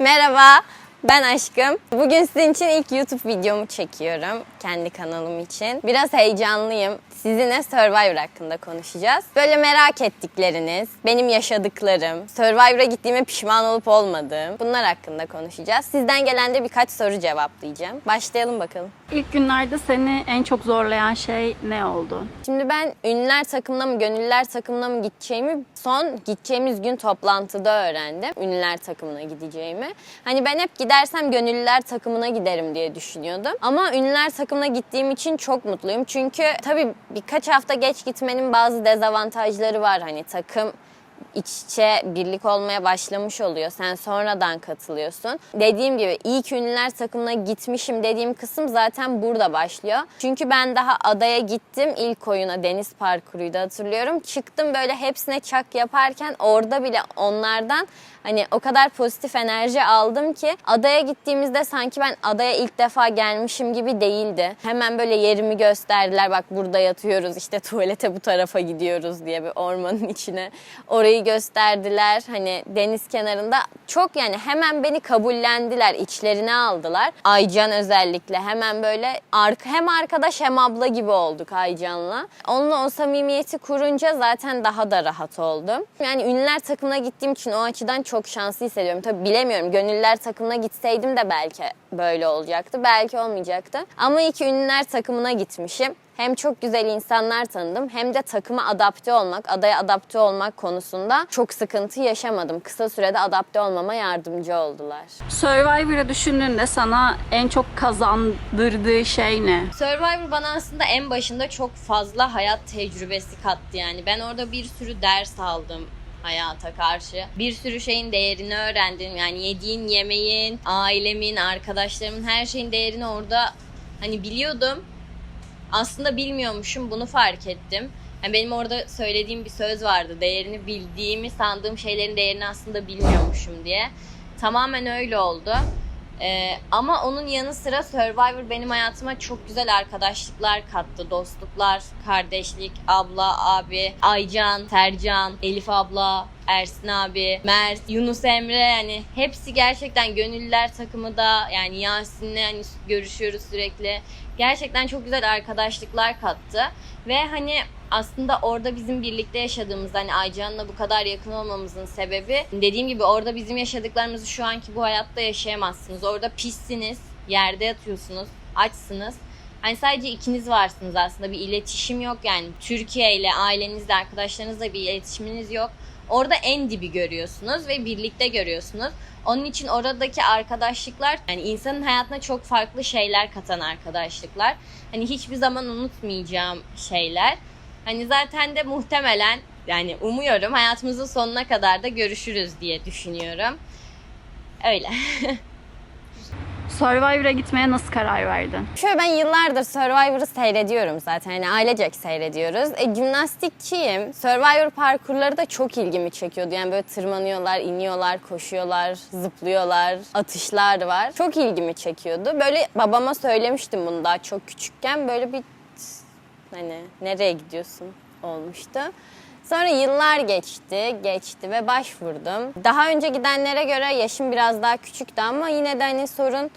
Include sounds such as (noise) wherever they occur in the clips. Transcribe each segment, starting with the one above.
Merhaba, ben Aşkım. Bugün sizin için ilk YouTube videomu çekiyorum. Kendi kanalım için. Biraz heyecanlıyım. Sizinle Survivor hakkında konuşacağız. Böyle merak ettikleriniz, benim yaşadıklarım, Survivor'a gittiğime pişman olup olmadığım bunlar hakkında konuşacağız. Sizden gelen de birkaç soru cevaplayacağım. Başlayalım bakalım. İlk günlerde seni en çok zorlayan şey ne oldu? Şimdi ben ünlüler takımına mı, gönüllüler takımına mı gideceğimi son gideceğimiz gün toplantıda öğrendim. Ünlüler takımına gideceğimi. Hani ben hep gidersem gönüllüler takımına giderim diye düşünüyordum. Ama ünlüler takımına gittiğim için çok mutluyum. Çünkü tabii birkaç hafta geç gitmenin bazı dezavantajları var. Hani takım iç içe birlik olmaya başlamış oluyor. Sen sonradan katılıyorsun. Dediğim gibi ilk ünlüler takımına gitmişim dediğim kısım zaten burada başlıyor. Çünkü ben daha adaya gittim. ilk oyuna deniz parkuruydu hatırlıyorum. Çıktım böyle hepsine çak yaparken orada bile onlardan hani o kadar pozitif enerji aldım ki adaya gittiğimizde sanki ben adaya ilk defa gelmişim gibi değildi. Hemen böyle yerimi gösterdiler. Bak burada yatıyoruz işte tuvalete bu tarafa gidiyoruz diye bir ormanın içine. Orayı gösterdiler. Hani deniz kenarında çok yani hemen beni kabullendiler. içlerine aldılar. Aycan özellikle hemen böyle hem arkadaş hem abla gibi olduk Aycan'la. Onunla o samimiyeti kurunca zaten daha da rahat oldum. Yani ünlüler takımına gittiğim için o açıdan çok şanslı hissediyorum. Tabii bilemiyorum. Gönüllüler takımına gitseydim de belki böyle olacaktı. Belki olmayacaktı. Ama iyi ki ünlüler takımına gitmişim. Hem çok güzel insanlar tanıdım hem de takıma adapte olmak, adaya adapte olmak konusunda çok sıkıntı yaşamadım. Kısa sürede adapte olmama yardımcı oldular. Survivor'ı düşündüğünde sana en çok kazandırdığı şey ne? Survivor bana aslında en başında çok fazla hayat tecrübesi kattı yani. Ben orada bir sürü ders aldım hayata karşı. Bir sürü şeyin değerini öğrendim. Yani yediğin yemeğin, ailemin, arkadaşlarımın her şeyin değerini orada hani biliyordum. Aslında bilmiyormuşum bunu fark ettim. Yani benim orada söylediğim bir söz vardı. Değerini bildiğimi sandığım şeylerin değerini aslında bilmiyormuşum diye. Tamamen öyle oldu. Ee, ama onun yanı sıra Survivor benim hayatıma çok güzel arkadaşlıklar kattı. Dostluklar, kardeşlik, abla, abi, Aycan, Tercan, Elif abla, Ersin abi, Mert, Yunus Emre yani hepsi gerçekten gönüllüler takımı da yani Yasin'le hani görüşüyoruz sürekli. Gerçekten çok güzel arkadaşlıklar kattı. Ve hani aslında orada bizim birlikte yaşadığımız hani Aycan'la bu kadar yakın olmamızın sebebi dediğim gibi orada bizim yaşadıklarımızı şu anki bu hayatta yaşayamazsınız. Orada pissiniz, yerde yatıyorsunuz, açsınız. Hani sadece ikiniz varsınız aslında bir iletişim yok yani Türkiye ile ailenizle arkadaşlarınızla bir iletişiminiz yok. Orada en dibi görüyorsunuz ve birlikte görüyorsunuz. Onun için oradaki arkadaşlıklar yani insanın hayatına çok farklı şeyler katan arkadaşlıklar. Hani hiçbir zaman unutmayacağım şeyler. Hani zaten de muhtemelen yani umuyorum hayatımızın sonuna kadar da görüşürüz diye düşünüyorum. Öyle. (laughs) Survivor'a gitmeye nasıl karar verdin? Şöyle ben yıllardır Survivor'ı seyrediyorum zaten. Yani ailecek seyrediyoruz. E, jimnastikçiyim. Survivor parkurları da çok ilgimi çekiyordu. Yani böyle tırmanıyorlar, iniyorlar, koşuyorlar, zıplıyorlar, atışlar var. Çok ilgimi çekiyordu. Böyle babama söylemiştim bunu daha çok küçükken. Böyle bir hani nereye gidiyorsun olmuştu. Sonra yıllar geçti, geçti ve başvurdum. Daha önce gidenlere göre yaşım biraz daha küçüktü ama yine de hani sorun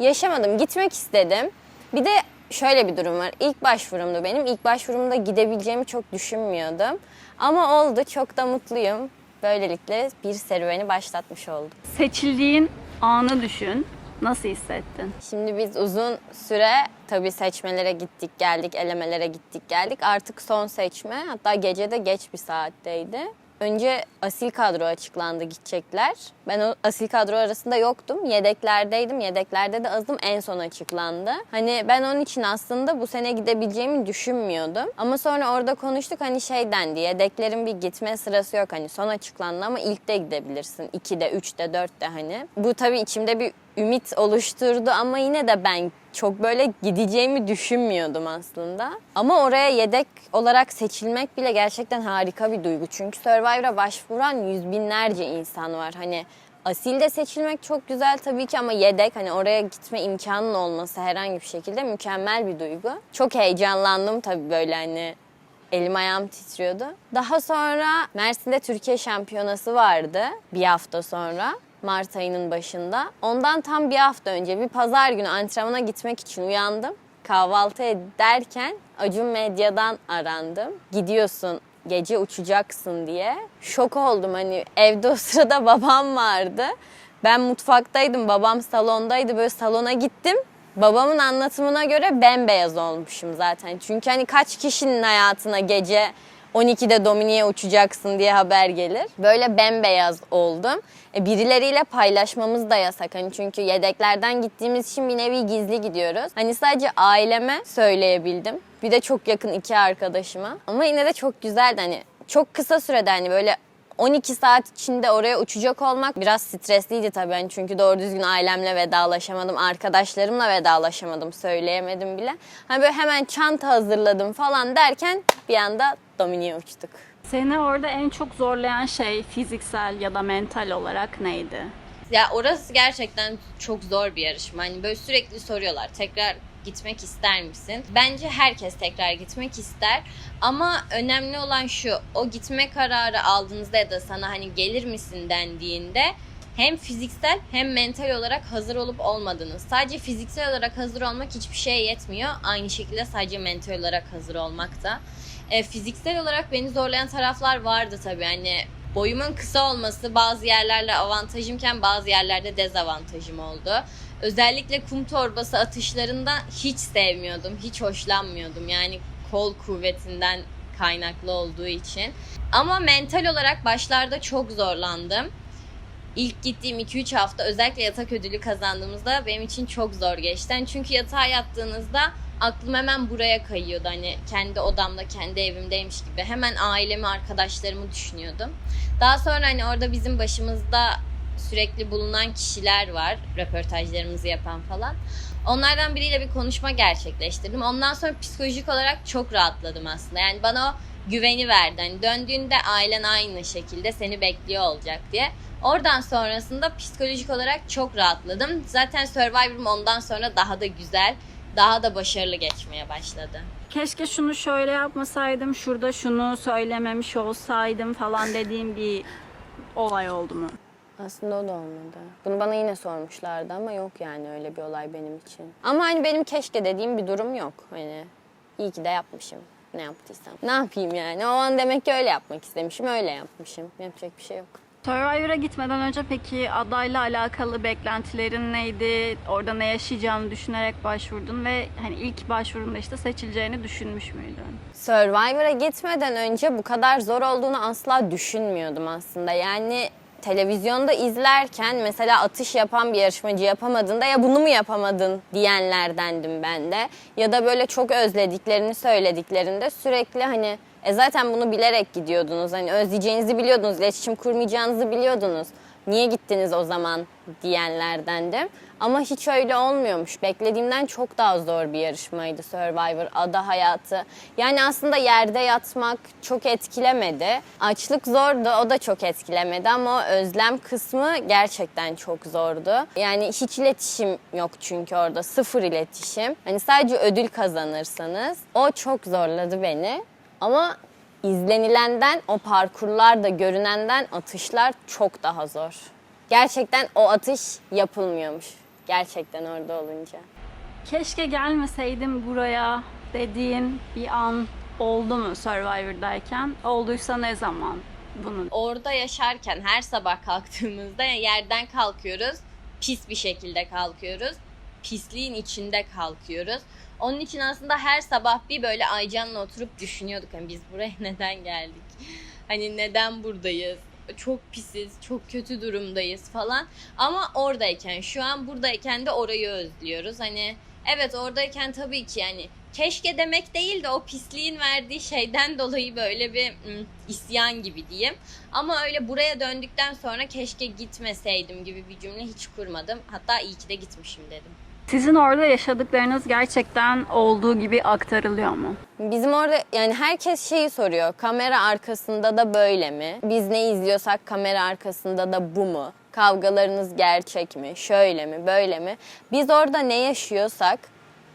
yaşamadım. Gitmek istedim. Bir de şöyle bir durum var. İlk başvurumdu benim. İlk başvurumda gidebileceğimi çok düşünmüyordum. Ama oldu. Çok da mutluyum. Böylelikle bir serüveni başlatmış oldum. Seçildiğin anı düşün. Nasıl hissettin? Şimdi biz uzun süre tabii seçmelere gittik geldik, elemelere gittik geldik. Artık son seçme hatta gece de geç bir saatteydi. Önce asil kadro açıklandı gidecekler. Ben o asil kadro arasında yoktum. Yedeklerdeydim. Yedeklerde de azım en son açıklandı. Hani ben onun için aslında bu sene gidebileceğimi düşünmüyordum. Ama sonra orada konuştuk hani şey dendi. Yedeklerin bir gitme sırası yok. Hani son açıklandı ama ilk de gidebilirsin. 2'de, 3'te, 4'te hani. Bu tabii içimde bir ümit oluşturdu ama yine de ben çok böyle gideceğimi düşünmüyordum aslında. Ama oraya yedek olarak seçilmek bile gerçekten harika bir duygu. Çünkü Survivor'a başvuran yüz binlerce insan var. Hani asilde seçilmek çok güzel tabii ki ama yedek hani oraya gitme imkanın olması herhangi bir şekilde mükemmel bir duygu. Çok heyecanlandım tabii böyle hani Elim ayağım titriyordu. Daha sonra Mersin'de Türkiye şampiyonası vardı bir hafta sonra. Mart ayının başında. Ondan tam bir hafta önce bir pazar günü antrenmana gitmek için uyandım. Kahvaltı ederken Acun Medya'dan arandım. Gidiyorsun gece uçacaksın diye. Şok oldum hani evde o sırada (laughs) babam vardı. Ben mutfaktaydım babam salondaydı böyle salona gittim. Babamın anlatımına göre bembeyaz olmuşum zaten. Çünkü hani kaç kişinin hayatına gece 12'de Dominik'e uçacaksın diye haber gelir. Böyle bembeyaz oldum. E, birileriyle paylaşmamız da yasak. Hani çünkü yedeklerden gittiğimiz için bir nevi gizli gidiyoruz. Hani sadece aileme söyleyebildim. Bir de çok yakın iki arkadaşıma. Ama yine de çok güzeldi hani. Çok kısa sürede hani böyle 12 saat içinde oraya uçacak olmak biraz stresliydi tabii. Hani çünkü doğru düzgün ailemle vedalaşamadım, arkadaşlarımla vedalaşamadım, söyleyemedim bile. Hani böyle hemen çanta hazırladım falan derken bir anda Dominik'e uçtuk. Seni orada en çok zorlayan şey fiziksel ya da mental olarak neydi? Ya orası gerçekten çok zor bir yarışma. Hani böyle sürekli soruyorlar tekrar gitmek ister misin? Bence herkes tekrar gitmek ister. Ama önemli olan şu o gitme kararı aldığınızda ya da sana hani gelir misin dendiğinde hem fiziksel hem mental olarak hazır olup olmadığınız. Sadece fiziksel olarak hazır olmak hiçbir şeye yetmiyor. Aynı şekilde sadece mental olarak hazır olmak da. E, fiziksel olarak beni zorlayan taraflar vardı tabii. Hani boyumun kısa olması bazı yerlerle avantajımken bazı yerlerde dezavantajım oldu. Özellikle kum torbası atışlarında hiç sevmiyordum, hiç hoşlanmıyordum. Yani kol kuvvetinden kaynaklı olduğu için. Ama mental olarak başlarda çok zorlandım. İlk gittiğim 2-3 hafta özellikle yatak ödülü kazandığımızda benim için çok zor geçti. Çünkü yatağa yattığınızda aklım hemen buraya kayıyordu. Hani kendi odamda, kendi evimdeymiş gibi. Hemen ailemi, arkadaşlarımı düşünüyordum. Daha sonra hani orada bizim başımızda sürekli bulunan kişiler var. Röportajlarımızı yapan falan. Onlardan biriyle bir konuşma gerçekleştirdim. Ondan sonra psikolojik olarak çok rahatladım aslında. Yani bana o güveni verdi. Hani döndüğünde ailen aynı şekilde seni bekliyor olacak diye. Oradan sonrasında psikolojik olarak çok rahatladım. Zaten Survivor'ım ondan sonra daha da güzel, daha da başarılı geçmeye başladı. Keşke şunu şöyle yapmasaydım, şurada şunu söylememiş olsaydım falan dediğim bir olay oldu mu? Aslında o da olmadı. Bunu bana yine sormuşlardı ama yok yani öyle bir olay benim için. Ama hani benim keşke dediğim bir durum yok. Hani iyi ki de yapmışım. Ne yaptıysam. Ne yapayım yani? O an demek ki öyle yapmak istemişim. Öyle yapmışım. Yapacak bir şey yok. Survivor'a gitmeden önce peki adayla alakalı beklentilerin neydi? Orada ne yaşayacağını düşünerek başvurdun ve hani ilk başvurunda işte seçileceğini düşünmüş müydün? Survivor'a gitmeden önce bu kadar zor olduğunu asla düşünmüyordum aslında. Yani televizyonda izlerken mesela atış yapan bir yarışmacı yapamadığında ya bunu mu yapamadın diyenlerdendim ben de. Ya da böyle çok özlediklerini söylediklerinde sürekli hani e zaten bunu bilerek gidiyordunuz. Hani özleyeceğinizi biliyordunuz, iletişim kurmayacağınızı biliyordunuz. Niye gittiniz o zaman diyenlerdendim. Ama hiç öyle olmuyormuş. Beklediğimden çok daha zor bir yarışmaydı Survivor, ada hayatı. Yani aslında yerde yatmak çok etkilemedi. Açlık zordu, o da çok etkilemedi ama o özlem kısmı gerçekten çok zordu. Yani hiç iletişim yok çünkü orada, sıfır iletişim. Hani sadece ödül kazanırsanız o çok zorladı beni. Ama izlenilenden, o parkurlarda görünenden atışlar çok daha zor. Gerçekten o atış yapılmıyormuş. Gerçekten orada olunca. Keşke gelmeseydim buraya dediğin bir an oldu mu Survivor'dayken? Olduysa ne zaman bunu? Orada yaşarken her sabah kalktığımızda yerden kalkıyoruz. Pis bir şekilde kalkıyoruz. Pisliğin içinde kalkıyoruz. Onun için aslında her sabah bir böyle Aycan'la oturup düşünüyorduk. Hani biz buraya (laughs) neden geldik? Hani neden buradayız? Çok pisiz, çok kötü durumdayız falan. Ama oradayken, şu an buradayken de orayı özlüyoruz. Hani evet oradayken tabii ki yani keşke demek değil de o pisliğin verdiği şeyden (laughs) dolayı böyle bir isyan gibi diyeyim. Ama öyle buraya döndükten sonra keşke gitmeseydim gibi bir cümle hiç kurmadım. Hatta iyi ki de gitmişim dedim. Sizin orada yaşadıklarınız gerçekten olduğu gibi aktarılıyor mu? Bizim orada yani herkes şeyi soruyor. Kamera arkasında da böyle mi? Biz ne izliyorsak kamera arkasında da bu mu? Kavgalarınız gerçek mi? Şöyle mi? Böyle mi? Biz orada ne yaşıyorsak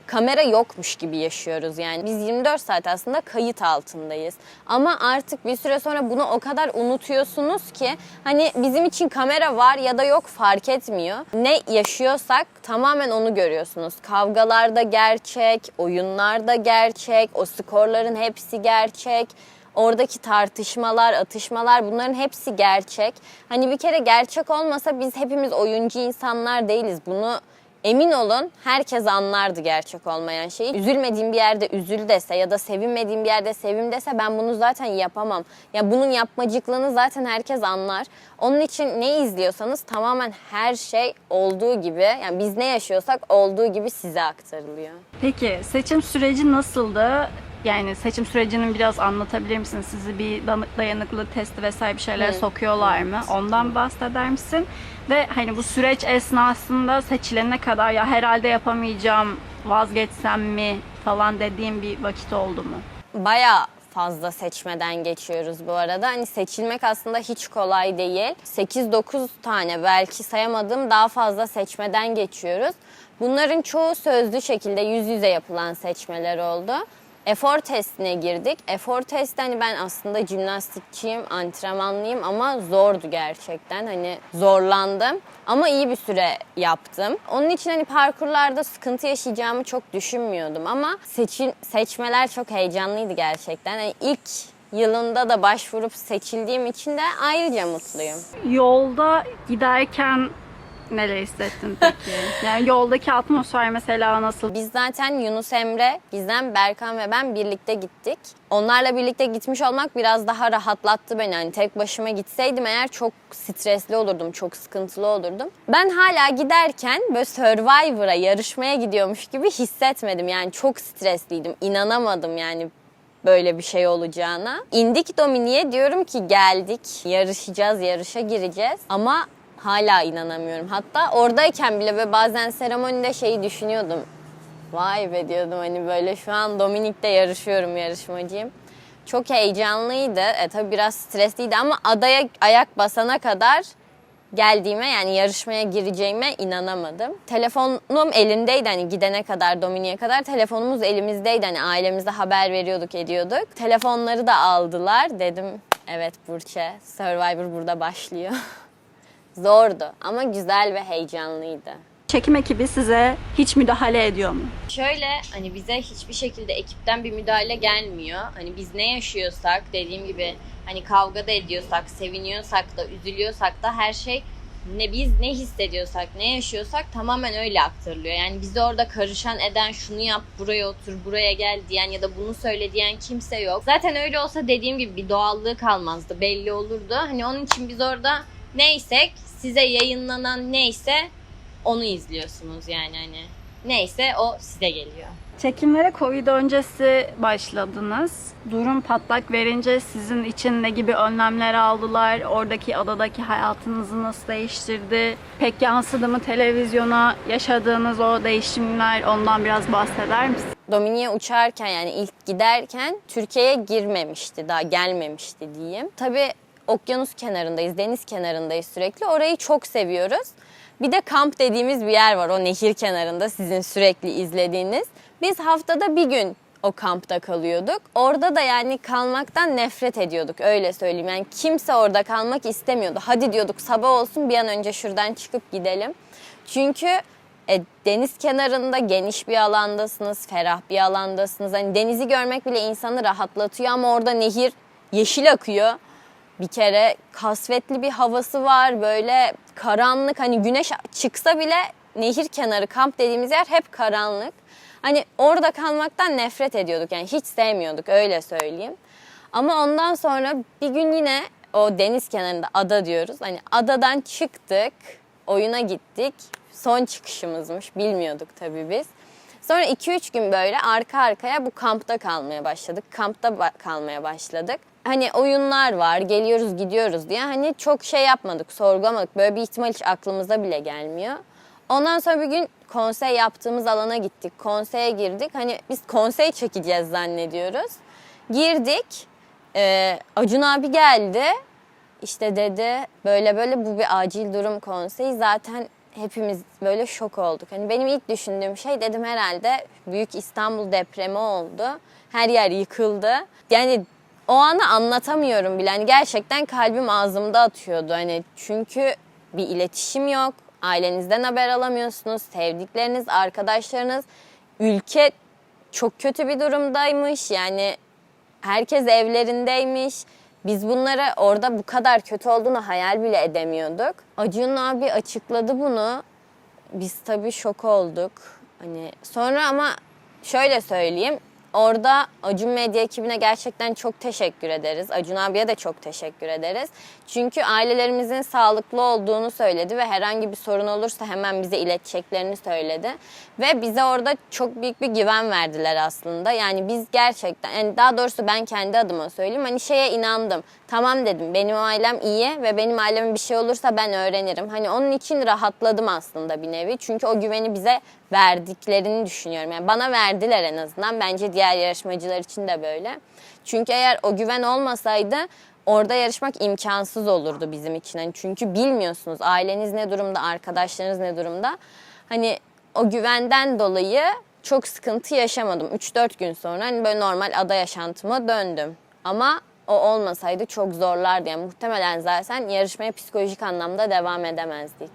kamera yokmuş gibi yaşıyoruz yani. Biz 24 saat aslında kayıt altındayız. Ama artık bir süre sonra bunu o kadar unutuyorsunuz ki hani bizim için kamera var ya da yok fark etmiyor. Ne yaşıyorsak tamamen onu görüyorsunuz. Kavgalarda gerçek, oyunlarda gerçek, o skorların hepsi gerçek. Oradaki tartışmalar, atışmalar bunların hepsi gerçek. Hani bir kere gerçek olmasa biz hepimiz oyuncu insanlar değiliz. Bunu Emin olun herkes anlardı gerçek olmayan şeyi. Üzülmediğim bir yerde üzül dese ya da sevinmediğim bir yerde sevim dese ben bunu zaten yapamam. Ya bunun yapmacıklığını zaten herkes anlar. Onun için ne izliyorsanız tamamen her şey olduğu gibi yani biz ne yaşıyorsak olduğu gibi size aktarılıyor. Peki seçim süreci nasıldı? Yani seçim sürecini biraz anlatabilir misin? Sizi bir dayanıklılık testi vesaire bir şeyler sokuyorlar mı? Ondan bahseder misin? Ve hani bu süreç esnasında seçilene kadar ya herhalde yapamayacağım, vazgeçsem mi falan dediğim bir vakit oldu mu? Baya fazla seçmeden geçiyoruz bu arada. Hani seçilmek aslında hiç kolay değil. 8-9 tane belki sayamadığım daha fazla seçmeden geçiyoruz. Bunların çoğu sözlü şekilde yüz yüze yapılan seçmeler oldu. Efor testine girdik. Efor testi hani ben aslında jimnastikçiyim, antrenmanlıyım ama zordu gerçekten. Hani zorlandım ama iyi bir süre yaptım. Onun için hani parkurlarda sıkıntı yaşayacağımı çok düşünmüyordum ama seçim, seçmeler çok heyecanlıydı gerçekten. Hani ilk yılında da başvurup seçildiğim için de ayrıca mutluyum. Yolda giderken neler hissettin peki? (laughs) Yani yoldaki atmosfer mesela nasıl? Biz zaten Yunus Emre, Gizem, Berkan ve ben birlikte gittik. Onlarla birlikte gitmiş olmak biraz daha rahatlattı beni. Hani tek başıma gitseydim eğer çok stresli olurdum, çok sıkıntılı olurdum. Ben hala giderken böyle Survivor'a yarışmaya gidiyormuş gibi hissetmedim. Yani çok stresliydim, inanamadım yani böyle bir şey olacağına. İndik Domini'ye diyorum ki geldik, yarışacağız, yarışa gireceğiz. Ama hala inanamıyorum. Hatta oradayken bile ve bazen seremonide şeyi düşünüyordum. Vay be diyordum hani böyle şu an Dominik'te yarışıyorum, yarışmacıyım. Çok heyecanlıydı. E tabii biraz stresliydi ama adaya ayak basana kadar geldiğime yani yarışmaya gireceğime inanamadım. Telefonum elimdeydi hani gidene kadar Dominik'e kadar telefonumuz elimizdeydi hani ailemize haber veriyorduk ediyorduk. Telefonları da aldılar dedim evet Burçe Survivor burada başlıyor. (laughs) Zordu ama güzel ve heyecanlıydı. Çekim ekibi size hiç müdahale ediyor mu? Şöyle hani bize hiçbir şekilde ekipten bir müdahale gelmiyor. Hani biz ne yaşıyorsak dediğim gibi hani kavga da ediyorsak, seviniyorsak da, üzülüyorsak da her şey ne biz ne hissediyorsak, ne yaşıyorsak tamamen öyle aktarılıyor. Yani bize orada karışan eden şunu yap, buraya otur, buraya gel diyen ya da bunu söyle diyen kimse yok. Zaten öyle olsa dediğim gibi bir doğallığı kalmazdı, belli olurdu. Hani onun için biz orada neysek, size yayınlanan neyse onu izliyorsunuz yani hani. Neyse o size geliyor. Çekimlere Covid öncesi başladınız. Durum patlak verince sizin için ne gibi önlemler aldılar? Oradaki adadaki hayatınızı nasıl değiştirdi? Pek yansıdı mı televizyona yaşadığınız o değişimler? Ondan biraz bahseder misin? Dominik'e uçarken yani ilk giderken Türkiye'ye girmemişti, daha gelmemişti diyeyim. Tabii okyanus kenarındayız, deniz kenarındayız sürekli. Orayı çok seviyoruz. Bir de kamp dediğimiz bir yer var o nehir kenarında sizin sürekli izlediğiniz. Biz haftada bir gün o kampta kalıyorduk. Orada da yani kalmaktan nefret ediyorduk öyle söyleyeyim. Yani kimse orada kalmak istemiyordu. Hadi diyorduk sabah olsun bir an önce şuradan çıkıp gidelim. Çünkü e, deniz kenarında geniş bir alandasınız, ferah bir alandasınız. Hani denizi görmek bile insanı rahatlatıyor ama orada nehir yeşil akıyor. Bir kere kasvetli bir havası var böyle karanlık hani güneş çıksa bile nehir kenarı kamp dediğimiz yer hep karanlık. Hani orada kalmaktan nefret ediyorduk yani hiç sevmiyorduk öyle söyleyeyim. Ama ondan sonra bir gün yine o deniz kenarında ada diyoruz. Hani adadan çıktık, oyuna gittik. Son çıkışımızmış bilmiyorduk tabii biz. Sonra 2-3 gün böyle arka arkaya bu kampta kalmaya başladık. Kampta ba- kalmaya başladık. Hani oyunlar var, geliyoruz gidiyoruz diye hani çok şey yapmadık, sorgulamadık. Böyle bir ihtimal hiç aklımıza bile gelmiyor. Ondan sonra bir gün konsey yaptığımız alana gittik. Konseye girdik. Hani biz konsey çekeceğiz zannediyoruz. Girdik. Ee, Acun abi geldi. İşte dedi böyle böyle bu bir acil durum konseyi. Zaten hepimiz böyle şok olduk. Hani benim ilk düşündüğüm şey dedim herhalde büyük İstanbul depremi oldu. Her yer yıkıldı. Yani o anı anlatamıyorum bile. Hani gerçekten kalbim ağzımda atıyordu. Hani çünkü bir iletişim yok. Ailenizden haber alamıyorsunuz. Sevdikleriniz, arkadaşlarınız. Ülke çok kötü bir durumdaymış. Yani herkes evlerindeymiş. Biz bunları orada bu kadar kötü olduğunu hayal bile edemiyorduk. Acun abi açıkladı bunu. Biz tabii şok olduk. Hani sonra ama şöyle söyleyeyim. Orada Acun Medya ekibine gerçekten çok teşekkür ederiz. Acun abiye de çok teşekkür ederiz. Çünkü ailelerimizin sağlıklı olduğunu söyledi ve herhangi bir sorun olursa hemen bize ileteceklerini söyledi. Ve bize orada çok büyük bir güven verdiler aslında. Yani biz gerçekten, yani daha doğrusu ben kendi adıma söyleyeyim. Hani şeye inandım. Tamam dedim benim ailem iyi ve benim ailemin bir şey olursa ben öğrenirim. Hani onun için rahatladım aslında bir nevi. Çünkü o güveni bize verdiklerini düşünüyorum. Yani bana verdiler en azından. Bence diğer yarışmacılar için de böyle. Çünkü eğer o güven olmasaydı orada yarışmak imkansız olurdu bizim için. Hani çünkü bilmiyorsunuz aileniz ne durumda, arkadaşlarınız ne durumda. Hani o güvenden dolayı çok sıkıntı yaşamadım. 3-4 gün sonra hani böyle normal ada yaşantıma döndüm. Ama o olmasaydı çok zorlardı. Yani muhtemelen zaten yarışmaya psikolojik anlamda devam edemezdik.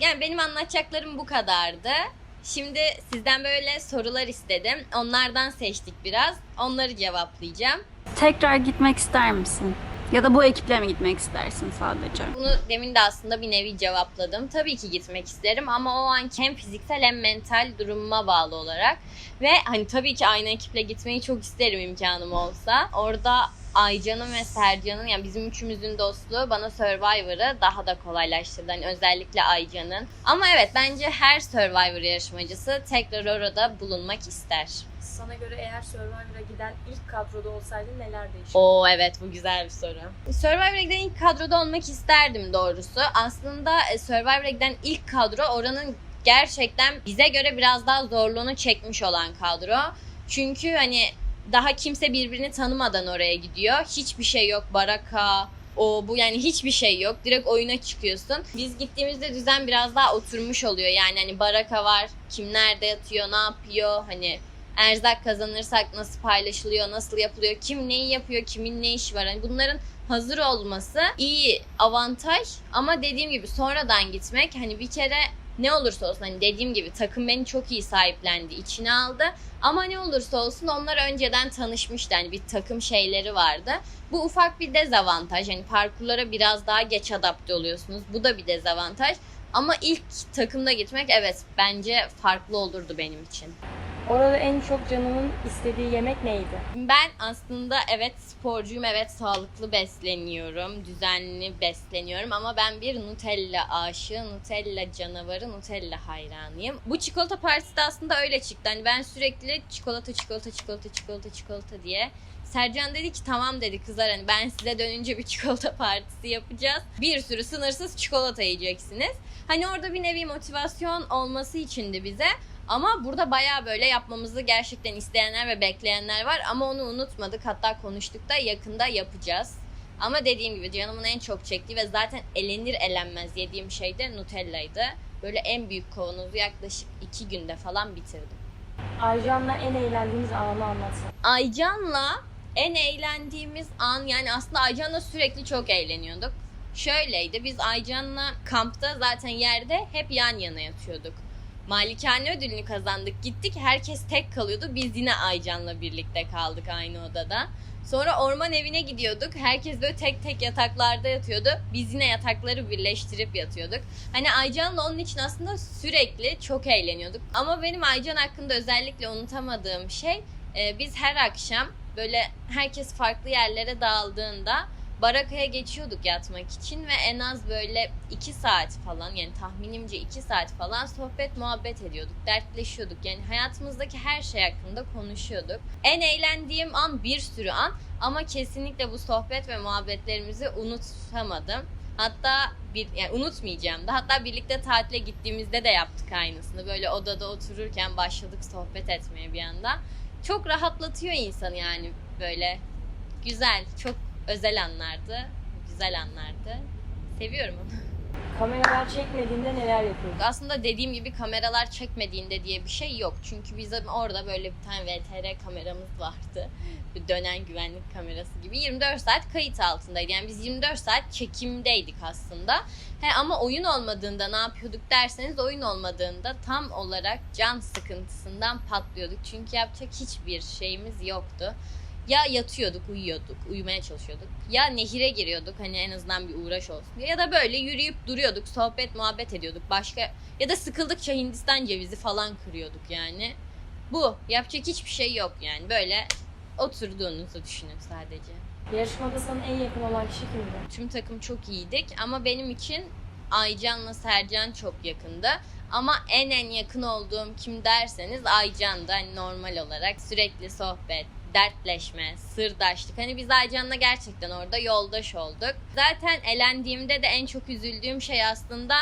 Yani benim anlatacaklarım bu kadardı. Şimdi sizden böyle sorular istedim. Onlardan seçtik biraz. Onları cevaplayacağım. Tekrar gitmek ister misin? Ya da bu ekiple mi gitmek istersin sadece? Bunu demin de aslında bir nevi cevapladım. Tabii ki gitmek isterim ama o anki hem fiziksel hem mental durumuma bağlı olarak. Ve hani tabii ki aynı ekiple gitmeyi çok isterim imkanım olsa. Orada Aycan'ın ve Sercan'ın yani bizim üçümüzün dostluğu bana Survivor'ı daha da kolaylaştırdı. Hani özellikle Aycan'ın. Ama evet bence her Survivor yarışmacısı tekrar orada bulunmak ister. Sana göre eğer Survivor'a giden ilk kadroda olsaydın neler değişirdi? Oo evet bu güzel bir soru. Survivor'a giden ilk kadroda olmak isterdim doğrusu. Aslında e, Survivor'a giden ilk kadro oranın gerçekten bize göre biraz daha zorluğunu çekmiş olan kadro. Çünkü hani daha kimse birbirini tanımadan oraya gidiyor. Hiçbir şey yok. Baraka, o bu yani hiçbir şey yok. Direkt oyuna çıkıyorsun. Biz gittiğimizde düzen biraz daha oturmuş oluyor. Yani hani baraka var. Kim nerede yatıyor, ne yapıyor? Hani erzak kazanırsak nasıl paylaşılıyor, nasıl yapılıyor, kim neyi yapıyor, kimin ne işi var. Hani bunların hazır olması iyi avantaj ama dediğim gibi sonradan gitmek hani bir kere ne olursa olsun hani dediğim gibi takım beni çok iyi sahiplendi, içine aldı. Ama ne olursa olsun onlar önceden tanışmıştı. Hani bir takım şeyleri vardı. Bu ufak bir dezavantaj. Hani parkurlara biraz daha geç adapte oluyorsunuz. Bu da bir dezavantaj. Ama ilk takımda gitmek evet bence farklı olurdu benim için. Orada en çok canının istediği yemek neydi? Ben aslında evet sporcuyum, evet sağlıklı besleniyorum, düzenli besleniyorum ama ben bir Nutella aşığı, Nutella canavarı, Nutella hayranıyım. Bu çikolata partisi de aslında öyle çıktı. Hani ben sürekli çikolata, çikolata, çikolata, çikolata, çikolata diye Sercan dedi ki tamam dedi kızlar hani ben size dönünce bir çikolata partisi yapacağız. Bir sürü sınırsız çikolata yiyeceksiniz. Hani orada bir nevi motivasyon olması içindi bize. Ama burada baya böyle yapmamızı gerçekten isteyenler ve bekleyenler var. Ama onu unutmadık. Hatta konuştuk da yakında yapacağız. Ama dediğim gibi canımın en çok çektiği ve zaten elenir elenmez yediğim şey de Nutella'ydı. Böyle en büyük kavanozu yaklaşık iki günde falan bitirdim. Aycan'la en eğlendiğiniz anı anlatsana. Aycan'la en eğlendiğimiz an yani aslında Aycan'la sürekli çok eğleniyorduk. Şöyleydi biz Aycan'la kampta zaten yerde hep yan yana yatıyorduk. Malikane ödülünü kazandık gittik herkes tek kalıyordu biz yine Aycan'la birlikte kaldık aynı odada. Sonra orman evine gidiyorduk. Herkes böyle tek tek yataklarda yatıyordu. Biz yine yatakları birleştirip yatıyorduk. Hani Aycan'la onun için aslında sürekli çok eğleniyorduk. Ama benim Aycan hakkında özellikle unutamadığım şey e, biz her akşam böyle herkes farklı yerlere dağıldığında barakaya geçiyorduk yatmak için ve en az böyle 2 saat falan yani tahminimce 2 saat falan sohbet muhabbet ediyorduk, dertleşiyorduk. Yani hayatımızdaki her şey hakkında konuşuyorduk. En eğlendiğim an bir sürü an ama kesinlikle bu sohbet ve muhabbetlerimizi unutamadım. Hatta bir yani unutmayacağım da hatta birlikte tatile gittiğimizde de yaptık aynısını. Böyle odada otururken başladık sohbet etmeye bir anda. Çok rahatlatıyor insanı yani böyle güzel, çok özel anlardı. Güzel anlardı. Seviyorum onu. Kameralar çekmediğinde neler yapıyordun? Aslında dediğim gibi kameralar çekmediğinde diye bir şey yok. Çünkü bizim orada böyle bir tane VTR kameramız vardı. Bir dönen güvenlik kamerası gibi. 24 saat kayıt altındaydı. Yani biz 24 saat çekimdeydik aslında. He, ama oyun olmadığında ne yapıyorduk derseniz oyun olmadığında tam olarak can sıkıntısından patlıyorduk. Çünkü yapacak hiçbir şeyimiz yoktu. Ya yatıyorduk, uyuyorduk, uyumaya çalışıyorduk. Ya nehire giriyorduk hani en azından bir uğraş olsun diye. Ya da böyle yürüyüp duruyorduk, sohbet muhabbet ediyorduk. Başka ya da sıkıldıkça Hindistan cevizi falan kırıyorduk yani. Bu. Yapacak hiçbir şey yok yani. Böyle oturduğunuzu düşünün sadece. Yarışmada sana en yakın olan kişi kimdi? Tüm takım çok iyiydik ama benim için Aycan'la Sercan çok yakındı. Ama en en yakın olduğum kim derseniz Aycan'da hani normal olarak sürekli sohbet, dertleşme, sırdaşlık. Hani biz Aycan'la gerçekten orada yoldaş olduk. Zaten elendiğimde de en çok üzüldüğüm şey aslında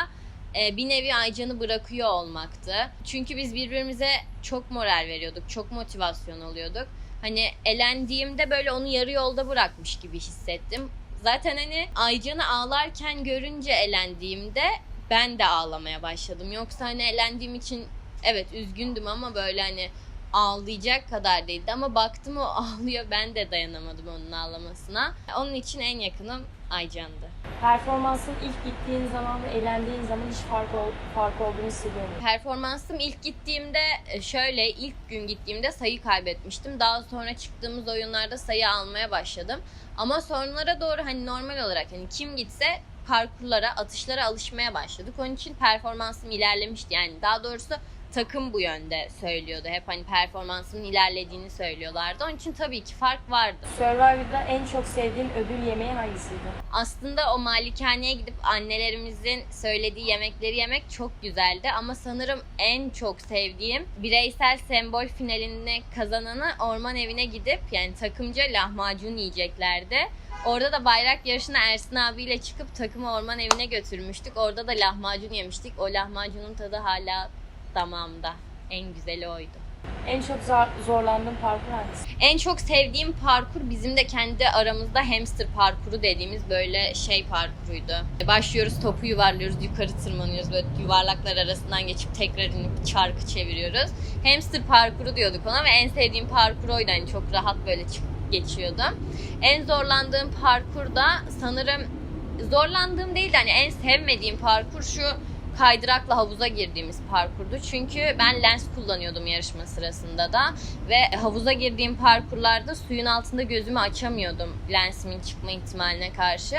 e, bir nevi Aycan'ı bırakıyor olmaktı. Çünkü biz birbirimize çok moral veriyorduk, çok motivasyon oluyorduk. Hani elendiğimde böyle onu yarı yolda bırakmış gibi hissettim. Zaten hani Aycan'ı ağlarken görünce elendiğimde ben de ağlamaya başladım. Yoksa hani elendiğim için evet üzgündüm ama böyle hani ağlayacak kadar değildi. Ama baktım o (laughs) ağlıyor ben de dayanamadım onun ağlamasına. Onun için en yakınım Aycan'dı. Performansın ilk gittiğin zaman ve eğlendiğin zaman hiç fark, ol, fark olduğunu hissediyor musun? Performansım ilk gittiğimde e, şöyle ilk gün gittiğimde sayı kaybetmiştim. Daha sonra çıktığımız oyunlarda sayı almaya başladım. Ama sonlara doğru hani normal olarak hani kim gitse parkurlara, atışlara alışmaya başladık. Onun için performansım ilerlemişti. Yani daha doğrusu takım bu yönde söylüyordu. Hep hani performansımın ilerlediğini söylüyorlardı. Onun için tabii ki fark vardı. Survivor'da en çok sevdiğin ödül yemeği hangisiydi? Aslında o malikaneye gidip annelerimizin söylediği yemekleri yemek çok güzeldi ama sanırım en çok sevdiğim bireysel sembol finalini kazananı orman evine gidip yani takımca lahmacun yiyeceklerdi. Orada da bayrak yarışına Ersin abiyle çıkıp takımı orman evine götürmüştük. Orada da lahmacun yemiştik. O lahmacunun tadı hala damağımda. En güzeli oydu. En çok zor, zorlandığın parkur hangisi? En çok sevdiğim parkur bizim de kendi aramızda hamster parkuru dediğimiz böyle şey parkuruydu. Başlıyoruz topu yuvarlıyoruz yukarı tırmanıyoruz böyle yuvarlaklar arasından geçip tekrar inip çarkı çeviriyoruz. Hamster parkuru diyorduk ona ve en sevdiğim parkur oydu. Yani çok rahat böyle çıkıp geçiyordum. En zorlandığım parkur da sanırım zorlandığım değil de hani en sevmediğim parkur şu kaydırakla havuza girdiğimiz parkurdu. Çünkü ben lens kullanıyordum yarışma sırasında da ve havuza girdiğim parkurlarda suyun altında gözümü açamıyordum lensimin çıkma ihtimaline karşı.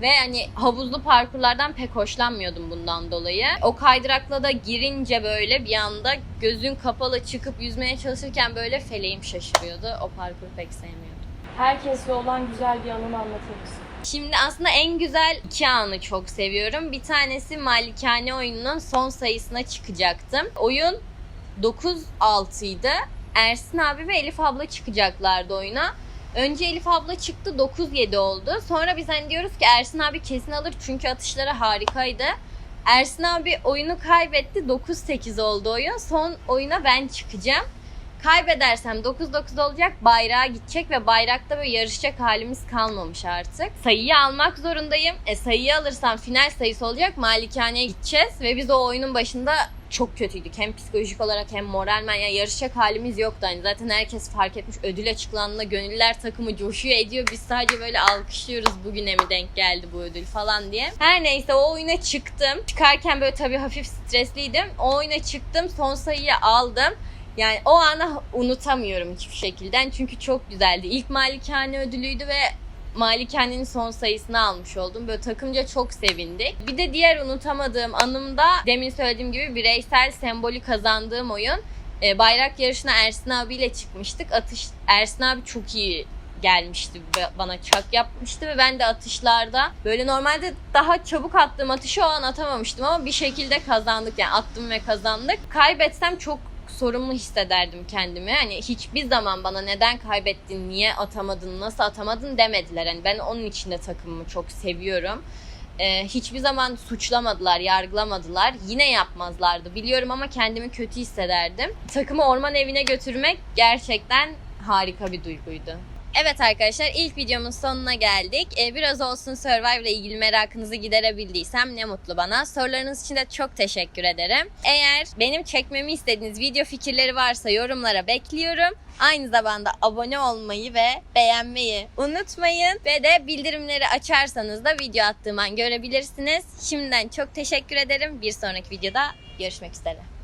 Ve hani havuzlu parkurlardan pek hoşlanmıyordum bundan dolayı. O kaydırakla da girince böyle bir anda gözün kapalı çıkıp yüzmeye çalışırken böyle feleğim şaşırıyordu. O parkuru pek sevmiyordum. Herkesle olan güzel bir anını anlatır mısın? Şimdi aslında en güzel iki anı çok seviyorum. Bir tanesi Malikane oyununun son sayısına çıkacaktım. Oyun 9-6 idi. Ersin abi ve Elif abla çıkacaklardı oyuna. Önce Elif abla çıktı 9-7 oldu. Sonra biz hani diyoruz ki Ersin abi kesin alır çünkü atışları harikaydı. Ersin abi oyunu kaybetti 9-8 oldu oyun. Son oyuna ben çıkacağım. Kaybedersem 9-9 olacak bayrağa gidecek ve bayrakta böyle yarışacak halimiz kalmamış artık. Sayıyı almak zorundayım. E sayıyı alırsam final sayısı olacak. Malikaneye gideceğiz ve biz o oyunun başında çok kötüydük. Hem psikolojik olarak hem moralmen. Yani yarışacak halimiz yoktu. Hani zaten herkes fark etmiş. Ödül açıklandığında gönüller takımı coşuyor ediyor. Biz sadece böyle alkışlıyoruz bugüne mi denk geldi bu ödül falan diye. Her neyse o oyuna çıktım. Çıkarken böyle tabii hafif stresliydim. O oyuna çıktım. Son sayıyı aldım. Yani o anı unutamıyorum hiçbir şekilde. Çünkü çok güzeldi. İlk Malikane ödülüydü ve Malikane'nin son sayısını almış oldum. Böyle takımca çok sevindik. Bir de diğer unutamadığım anım da demin söylediğim gibi bireysel sembolü kazandığım oyun. E, bayrak yarışına Ersin abiyle çıkmıştık. Atış Ersin abi çok iyi gelmişti bana çak yapmıştı ve ben de atışlarda böyle normalde daha çabuk attığım atışı o an atamamıştım ama bir şekilde kazandık yani attım ve kazandık. Kaybetsem çok sorumlu hissederdim kendimi. Hani hiçbir zaman bana neden kaybettin, niye atamadın, nasıl atamadın demediler. Hani ben onun için de takımımı çok seviyorum. Ee, hiçbir zaman suçlamadılar, yargılamadılar. Yine yapmazlardı biliyorum ama kendimi kötü hissederdim. Takımı orman evine götürmek gerçekten harika bir duyguydu. Evet arkadaşlar ilk videomun sonuna geldik. Ee, biraz olsun Survivor ile ilgili merakınızı giderebildiysem ne mutlu bana. Sorularınız için de çok teşekkür ederim. Eğer benim çekmemi istediğiniz video fikirleri varsa yorumlara bekliyorum. Aynı zamanda abone olmayı ve beğenmeyi unutmayın. Ve de bildirimleri açarsanız da video attığım an görebilirsiniz. Şimdiden çok teşekkür ederim. Bir sonraki videoda görüşmek üzere.